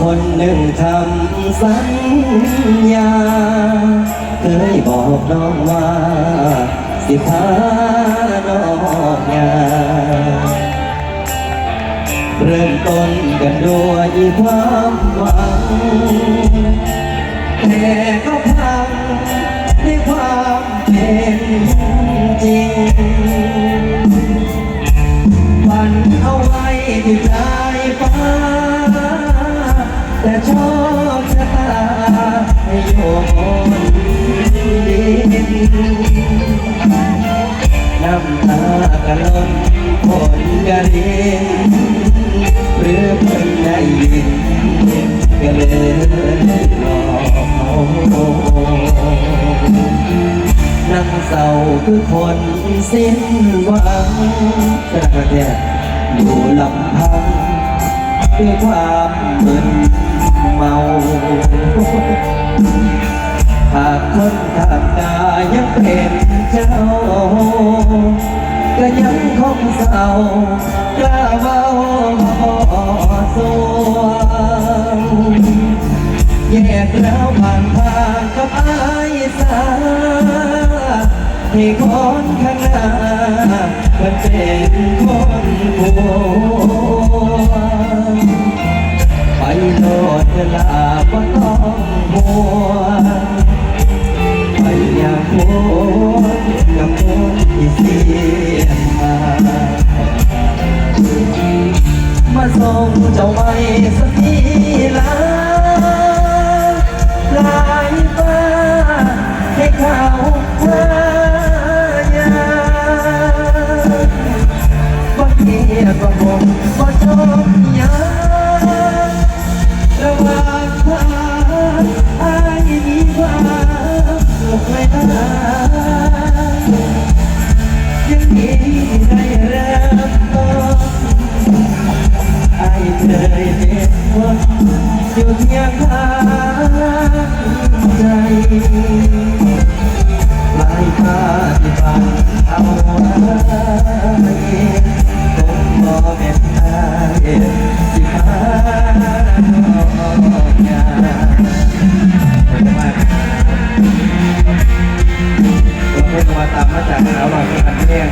คนหนึ่งทำสัญญา เคยบอกน้องว่า สิพาน้องงานเริ่มต้นกันด้วยความหวังแต่ก็พังด้วยความเป็นจริงฝันเอาไว้ที่ปลายฟ้า แต่โชคชะตาให้โยนดินน้ำตากะลนฝนกะรินหรือเพิ่งได้ยินก็เลยหลอกนั่งเศร้าคือคนสิ้นหวังกระเดียอยู่ลำพังด้วยความมึน เมาหากคนทางกายังเป็นเจ้า ก็ยังคงเศร้ากล้าเบาสวงแยกแล้วผ่านทางกับอายสาให้คนข้างหน้ามันเป็นคนผัว จ้าไม่สักทีละลายฟ้าให้เขาเธอยาบ่เกียก็บ่บ่ชอบหยังระหว่างทางอายมีความสุขไม่ได้ ตามมาจากสาวหน่อยเป็นอันเรีย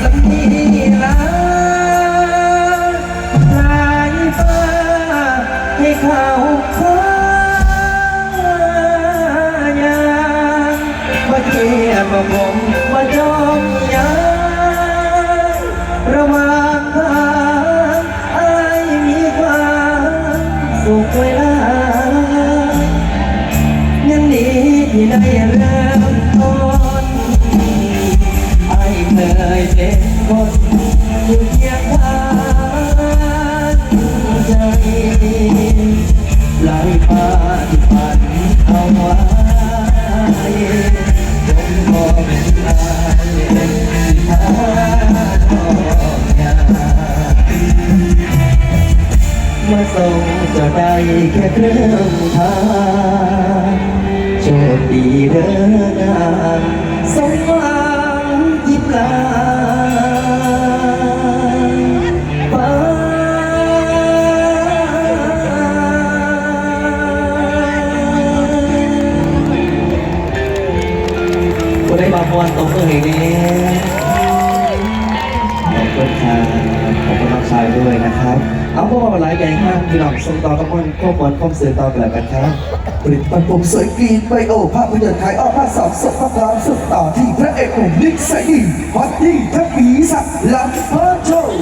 สักที มองเป็นลายที่หาทองยามาส่งจะได้แค่เครื่องทางโชคดีเด้อนางสม ได้บางเมื่อไหร่นี้ขอบคุณครับขอบคุณน้องชายด้วยนะครับ เอาพวกมาหลายใหญ่มากพี่น้องส่งต่อกับคนข้อมูลข้อมสื่อต่อไปแล้วกันครับผลิตภัณฑ์ผมสวยกรีนไบโอภาพยนตร์ไทยออกภาคสองส่งข้อความสุดต่อที่พระเอกหนุ่มนิสัยดีฮอตยิ่งทั้งปีสักหลังเพิ่มโชว์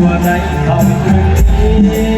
我在一旁等你。